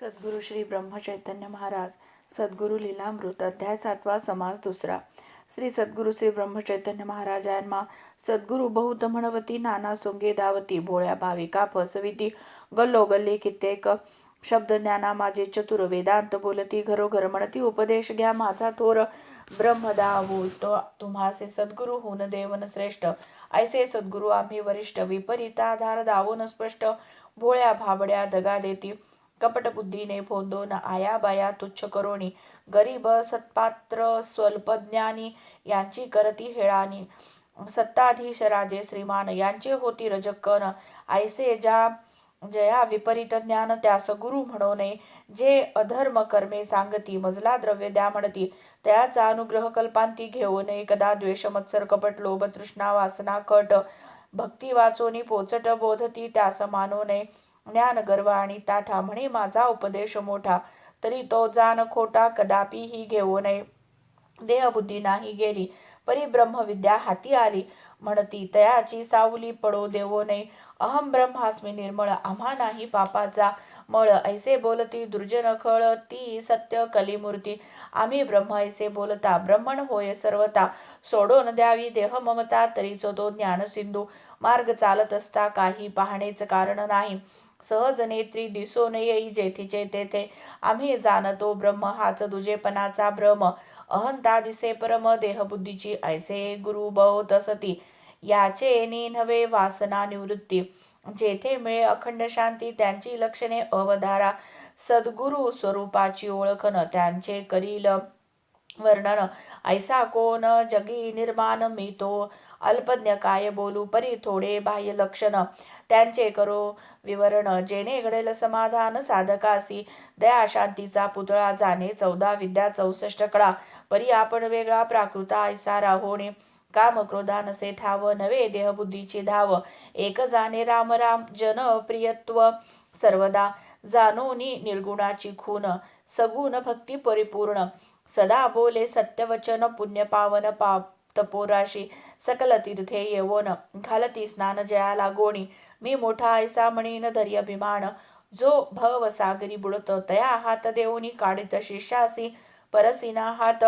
सद्गुरु श्री ब्रह्मचैतन्य महाराज सद्गुरु लीलामृत अध्याय सातवा समास दुसरा. श्री सद्गुरु श्री ब्रह्मचैतन्य महाराजांना सद्गुरु बहुत म्हणवती नाना सोंगे दावती भोळ्या भाविका फसविती गल्लो गल्ली कित्येक शब्द ज्ञाना माझे चतुर वेदांत बोलती घरोघर म्हणती उपदेश घ्या माझा थोर. ब्रह्मदा तो तुम्हासे सद्गुरु होऊन देवन श्रेष्ठ. ऐसे सद्गुरु आम्ही वरिष्ठ विपरीताधार दावून स्पष्ट. भोळ्या भाबड्या दगा देती कपट बुद्धीने फोंदोन आया बाया तुच्छ करोणी. गरीब सत्पात्र स्वल्पज्ञानी यांची करती हेळानी. सत्ताधीश राजे श्रीमान यांचे होती रजकन. ऐसे ज्या जया विपरीत ज्ञान त्यास गुरु म्हणू नये जे अधर्म कर्मे सांगती मजला द्रव्य द्या म्हणती. त्याचा अनुग्रह कल्पांती घेऊ नये कदा द्वेष मत्सर कपट लोभ तृष्णा वासना कट भक्ती वाचोनी पोचट बोधती त्यास मानू नये ज्ञान गर्व आणि ताठा म्हणे माझा उपदेश मोठा तरी तो जाण खोटा कदापि ही घेऊ नये. देहबुद्धी नाही गेली परी ब्रह्मविद्या हाती आली. म्हणती तयाची सावली पडो देवो नये. अहम ब्रह्मास्मी निर्मळ आम्हा नाही पापाचा मळ. ऐसे बोलती दुर्जन खळ ती सत्य कलिमूर्ती. आम्ही ब्रह्म ऐसे बोलता ब्रह्मण होय सर्वता सोडून द्यावी देह ममता तरीच तो ज्ञान सिंधू मार्ग चालत असता काही पाहणेच कारण नाही. सहज नेत्री दिसून येई जेथीचे तेथे आम्ही जाणतो ब्रह्म हाच दुजेपणाचा भ्रम. अहंता दिसे परम देहबुद्धीची ऐसे गुरु बहुत सती. याचे नि नव्हे वासना निवृत्ती. जेथे मिळे अखंड शांती त्यांची लक्षणे अवधारा. सद्गुरु स्वरूपाची ओळखन त्यांचे करील वर्णन. ऐसा कोण जगी निर्माण मी तो अल्पज्ञ काय बोलू? परी थोडे बाह्य लक्षण. त्यांचे करो विवरण. जेणे घडेल समाधान साधकासी दया शांतीचा पुतळा जाणे. चौदा विद्या चौसष्ट कळा. परी आपण वेगळा प्राकृता ऐसारा होणे काम क्रोधा नसे ठाव. नवे देहबुद्धीची धाव. एक जाणे राम राम जन प्रियत्व. सर्वदा जाणोनी निर्गुणाची खून. सगुण भक्ती परिपूर्ण. सदा बोले सत्यवचन पुण्य पावन पाप. तपोराशी सकल तीर्थे येवोन घालती स्नान जयाला गोणी. मी मोठा ऐसा म्हणीन धरी अभिमान. जो भव सागरी बुडत तया हात देऊनी काढित शिष्यासी परसिना हात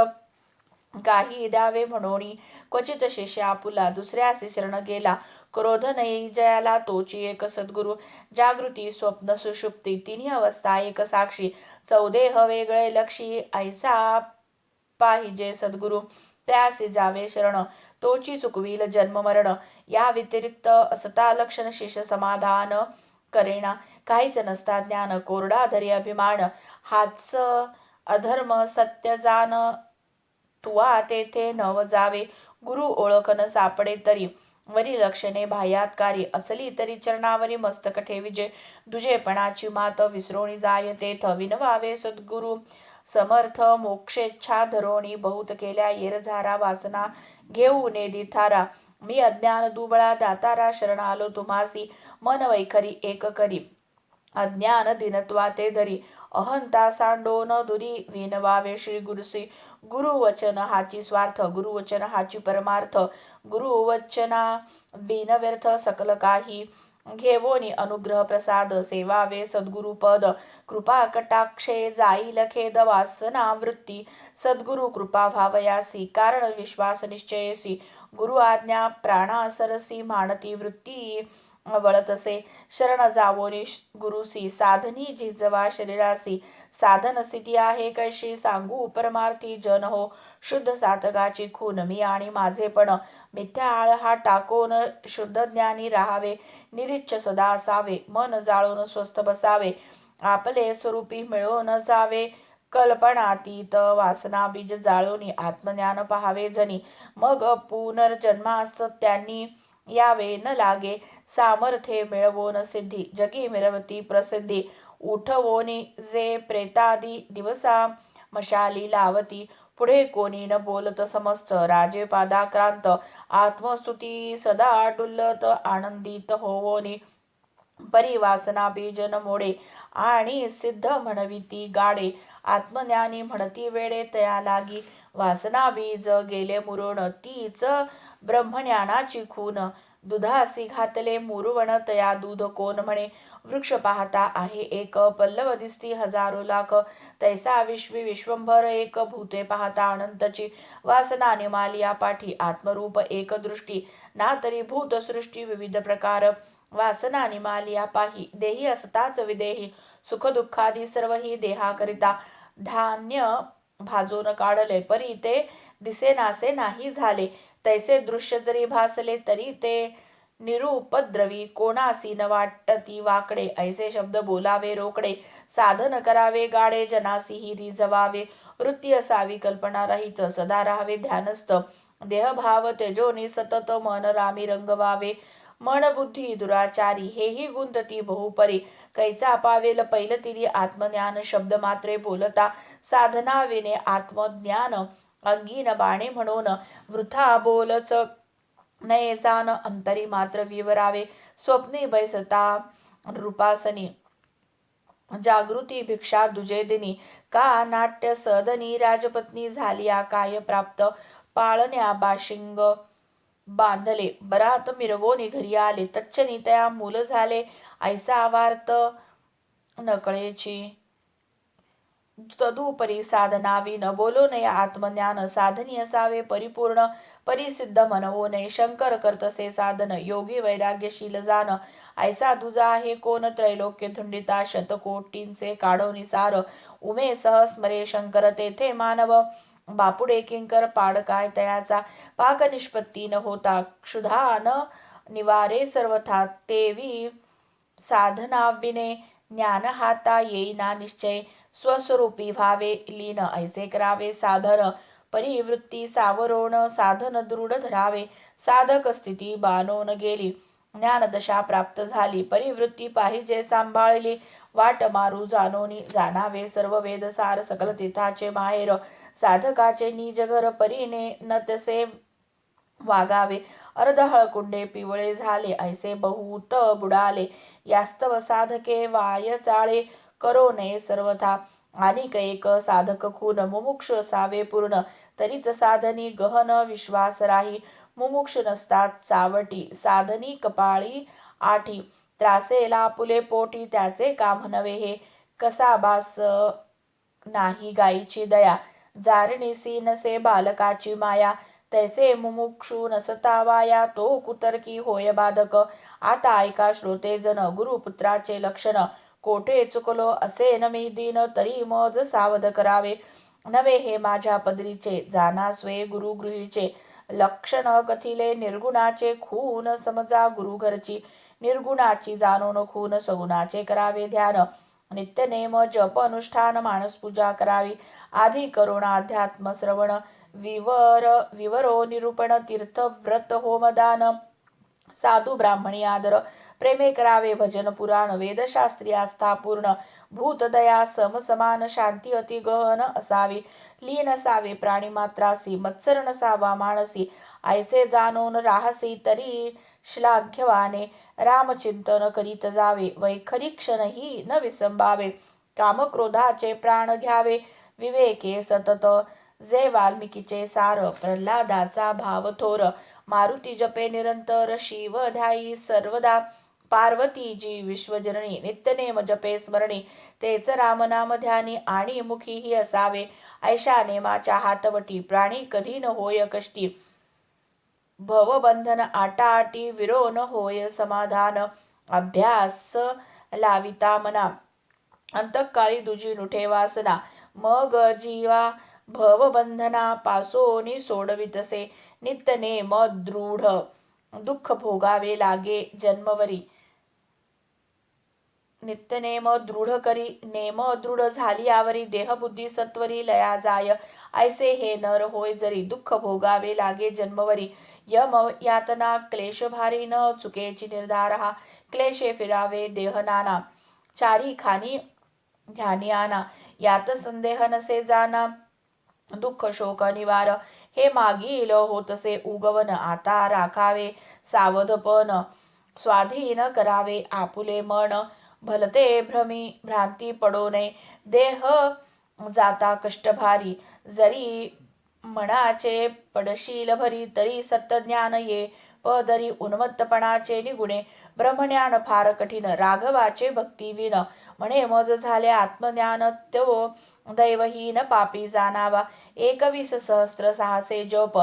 काही द्यावे म्हणून क्वचित शिष्य आपुला दुसऱ्यासी शरण गेला. क्रोध नयी जयाला तोची एक सद्गुरु. जागृती स्वप्न सुषुप्ती तिन्ही अवस्था एक साक्षी. चौदेह वेगळे लक्षी ऐसा पाहिजे सद्गुरु. त्यासी जावे शरण. तोची चुकविल जन्म मरण. या व्यतिरिक्त असता लक्षण शिष्य समाधान करेना काहीच नसता ज्ञान कोरडा धरी अभिमान. हाच अधर्म सत्य जाण. तुवा तेथे नव जावे. गुरु ओळखन सापडे तरी. वरी लक्षणे बाह्यातकारी. असली तरी चरणावरी मस्तक ठेविजे दुजेपणाची मात विसरोणी जाय. तेथ विनवावे सद्गुरु. समर्थ मोक्षेच्छा धरोणी बहुत केल्या येरझारा वासना घेऊ नेदी थारा. मी अज्ञान दुबळा दातारा शरण आलो तुम्हासी. मन वैखरी एक करी. अज्ञान दिनत्वा ते धरी. अहंता सांडोन दुरी. विनवावे श्री गुरुसी. गुरुवचन हाची स्वार्थ गुरुवचन हाची परमार्थ. गुरुवचना बिनव्यर्थ सकल काही. घेवोनी अनुग्रह प्रसाद सेवावे सद्गुरुपद. कृपा कटाक्षे जाईल खेद वासना वृत्ती सद्गुरु कृपा भावयासी कारण विश्वास निश्चयसी गुरु आज्ञा प्राणा सरसी मानती वृत्ती वळतसे शरण जावोनी गुरुसी साधनी जिजवा शरीरासी साधन स्थिती आहे कशी सांगू परमार्थी जन हो शुद्ध सातगाची खून मी आणि माझे पण मिथ्या आळ हा टाकून शुद्ध ज्ञानी राहावे निरिच्छ सदा असावे मन जाळून स्वस्थ बसावे आपले स्वरूपी मिळून जावे. कल्पनातीत वासना बीज जाळून आत्मज्ञान पहावे जनी. मग पुनर्जन्मास त्यांनी यावे न लागे. सामर्थ्ये मिळवोन सिद्धी जगी मिरवती प्रसिद्धी. उठवोनी जे प्रेतादी दिवसा मशाली लावती. पुढे कोणी न बोलत समस्त राजे पादाक्रांत आत्मस्तुती सदा डुल्लत आनंदित होवोनी. परिवासना बीजन मोडे आणि सिद्ध म्हणविती गाडे. आत्मज्ञानी म्हणती वेडे तया लागी वासना बीज गेले मुरुण. तीच ब्रह्मज्ञानाची खून. दुधासी घातले मुरुवण तया दूध कोण म्हणे? वृक्ष पाहता आहे एक पल्लव दिसती हजारो लाख. तैसा विश्वी विश्वंभर एक भूते पाहता अनंतची वासना निमालिया पाठी. आत्मरूप एक दृष्टी. ना तरी भूत सृष्टी विविध प्रकार. वासना निमालिया पाही देही असताच विदेही सुख दुःखादी सर्व ही देहाकरिता धान्य भाजून काढले परी ते दिसेनासे नाही झाले. तैसे दृश्य जरी भासले तरी ते निरुपद्रवी कोणासी न वाटती वाकडे. ऐसे शब्द बोलावे रोकडे साधन करावे गाडे जनासी ही रिझवावे वृत्ती असावी कल्पना रहित सदा राहावे ध्यानस्थ. देहभाव तेजोनी सतत मन रामी रंगवावे. मन बुद्धी दुराचारी हेही गुंतती बहुपरी. कैचा पावेल पैलतिरी आत्मज्ञान शब्द मात्रे बोलता साधना विने आत्मज्ञान अंगीन बाणे म्हणून वृथा बोलच नये जान अंतरी मात्र विवरावे स्वप्ने बैसता रूपासनी जागृती भिक्षा दुजे दिनी का नाट्य सदनी राजपत्नी झाली काय प्राप्त पाळण्या बाशिंग बांधले. बरात मिरवोनी घरी आले. तच्चनी तया मूल झाले. ऐसा आवार्त नकळेची. तदुपरी साधनावी न बोलो नये आत्मज्ञान साधनी असावे. परिपूर्ण परिसिद्ध म्हणवो नये शंकर करतसे साधन. योगी वैराग्यशील जान. ऐसा दुजा आहे कोण? त्रैलोक्य थुंडिता शतकोटींचे काढो निसार उमे सह स्मरे शंकर तेथे मानव. बापुडे किंकर पाड काय तयाचा पाक निष्पत्ती न होता. क्षुधा न निवारे सर्वथा तेवी साधनाविने ज्ञान हाता येईना निश्चय स्वस्वरूपी व्हावे. लीन ऐसे करावे साधन परिवृत्ती सावरोण साधन दृढ धरावे. साधक स्थिती बानोन गेली ज्ञानदशा प्राप्त झाली. परिवृत्ती पाहिजे सांभाळली वाट मारू जानोनी जाणावे. सर्व वेद सार सकल तिथाचे माहेर साधकाचे निज घर परीने न तसे वागावे. अर्ध हळकुंडे पिवळे झाले ऐसे बहुत बुडाले. यास्तव साधके वाय चाळे करो नये सर्वथा. आणि एक साधक खून मुमुक्ष सावे पूर्ण. तरीच साधनी गहन विश्वास राही. मुमुक्ष नसतात चावटी साधनी कपाळी आठी. त्रासेला पुले पोटी त्याचे काम नवे हे? कसा बास नाही गायीची दया. जारणीसी नसे बालकाची माया तैसे मुमुक्षू नसतावाया तो कुतर्की होय बाधक. आता ऐका श्रोते जन गुरुपुत्राचे लक्षण. कोठे चुकलो असे न मी दिन तरी मज सावध करावे. नवे हे माझ्या पदरीचे जाना स्वे गुरुगृहीचे. लक्षण कथिले निर्गुणाचे खून समजा गुरुघरची. निर्गुणाची जाणून खून सगुणाचे करावे ध्यान. नित्य नेम जप अनुष्ठान मानसपूजा करावी. आधी करुणा अध्यात्म श्रवण विवर विवरो निरूपण तीर्थ व्रत होमदान साधू ब्राह्मणी आदर प्रेमे करावे. भजन पुराण वेदशास्त्री आस्था पूर्ण भूतदया समसमान शांती अति गहन असावी. लीन असावे प्राणी मात्रासी मत्सर नसावा मानसी. आयसे जाणून राहसी तरी श्लाघ्यवाने. रामचिंतन करीत जावे वैखरी क्षणही न विसंबावे कामक्रोधाचे प्राण घ्यावे विवेके सतत. जे वाल्मिकीचे सार प्रल्हादाचा भाव थोर. मारुती जपे निरंतर शिव ध्यायी सर्वदा. पार्वती जी विश्वजननी नित्यनेम जपे स्मरणी. तेच रामनाम ध्यानी आणि मुखीही असावे. ऐशा नेमाच्या हातवटी प्राणी कधी न होय कष्टी. भवबंधन आटाआटी विरो न होय समाधान अभ्यास लाविता मना अंतकाळी दुजी नुठे वासना मग जीवा भवबंधना पासोनी सोडवितसे नित्य नेम दृढ दुःख भोगावे लागे जन्मवरी. नित्यनेम दृढ करी नेम दृढ झाली आवरी देहबुद्धी सत्वरी लया जाय ऐसे हे नर होय जरी दुःख भोगावे लागे जन्मवरी. यम यातना क्लेशभारी न चुकेची निर्धार। हा क्लेशे फिरावे देहनाना। चारी खानी ध्यानी आना यात संदेह नसे जाना। दुःख शोक निवार। हे मागील होतसे उगवन आता राखावे। सावधपण स्वाधीन करावे आपुले मन। भलते भ्रमी भ्रांती पडो नये। देह जाता कष्टभारी। जरी मनाचे पडशील भरी तरी सत्यज्ञान ये पदरी उन्मत्तपणाचे निगुणे ब्रह्मज्ञान फार कठीण राघवाचे भक्ती विन म्हणे मज झाले आत्मज्ञान तो दैवहीन पापी जाणावा. एकवीस सहस्त्र साहसे जोप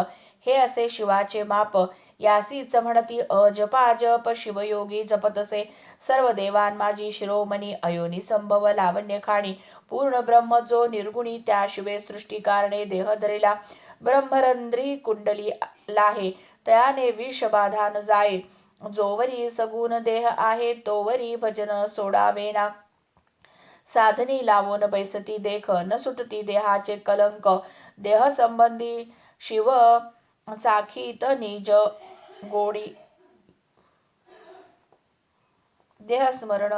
हे असे शिवाचे माप. यासीच म्हणती अजपा जप शिवयोगी जपतसे सर्व देवान माझी शिरोमणी अयोनी संभव लावण्य खाणी पूर्ण ब्रह्म जो निर्गुणी त्या शिवे सृष्टी कारणे देहधरेला ब्रह्मरंध्री कुंडली लाहे तयाने विष बाधान जाये. जोवरी सगुण देह आहे तोवरी भजन सोडावेना. साधनी लावून बैसती देख न सुटती देहाचे कलंक. देह संबंधी शिव चाखीत निज गोडी. देहस्मरण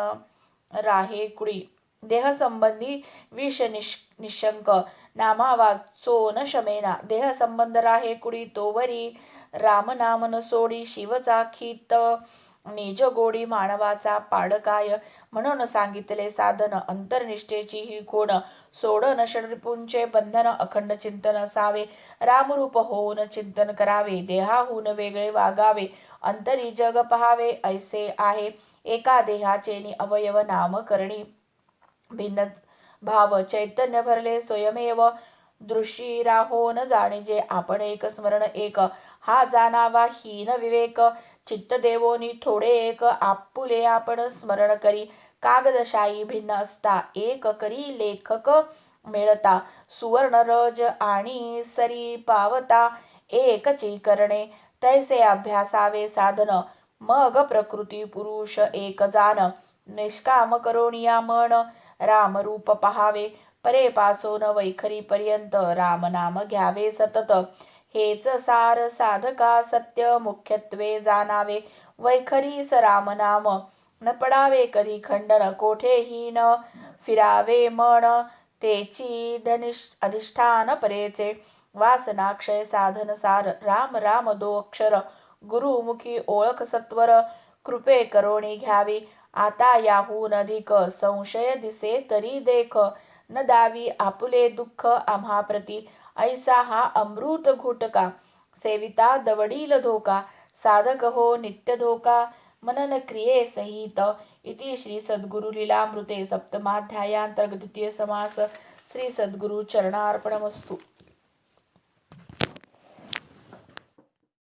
राहे कुडी. देह संबंधी विष निश निशंक. नामा वाचो न शमेना. देह संबंध राहे कुडी तोवरी राम नाम न सोडी. शिव चाखीत निज गोडी मानवाचा पाडकाय म्हणून सांगितले साधन. अंतर्निष्ठेची ही गुण सोडन षडरिपूंचे बंधन अखंड चिंतन असावे. रामरूप होऊन चिंतन करावे. देहाहून वेगळे वागावे. अंतरी जग पहावे. ऐसे आहे. एका देहाचे नि अवयव नामकरणी भिन्न भाव चैतन्य भरले स्वयमेव. दृष्टी राहो न जाणीजे. आपण एक स्मरण एक. हा जाणावा हीन विवेक. चित्त देवोनी थोडे एक आपुले आपण स्मरण करी. कागदशाही भिन्न असता एक करी लेखक मिळता. सुवर्ण रज आणि सरी पावता एकची करणे तैसे अभ्यासावे साधन मग प्रकृती पुरुष एक जान निष्काम करोनिया मन रामरूप पहावे. परे पासोन वैखरी पर्यंत राम नाम घ्यावे सतत. हेच सार साधका सत्य मुख्यत्वे जाणावे. वैखरी सरामनाम न पडावे कधी खंडन कोठेही न फिरावे मन. तेची धनिष अधिष्ठान परेचे. वासनाक्षय साधन सार. राम राम दो अक्षर. गुरुमुखी ओळख सत्वर. कृपे करोणी घ्यावी. आता याहून अधिक संशय दिसे तरी देख. न दावी आपुले दुःख आम्हा प्रती ऐसा हा अमृत घुटका सेविता दवडील धोका साधक हो नित्य धोका मनन क्रिये सहित इति श्री सद्गुरु लीलामृते सप्तमाध्यायांतर्गत द्वितीय समास श्री सद्गुरु चरणार्पणमस्तु।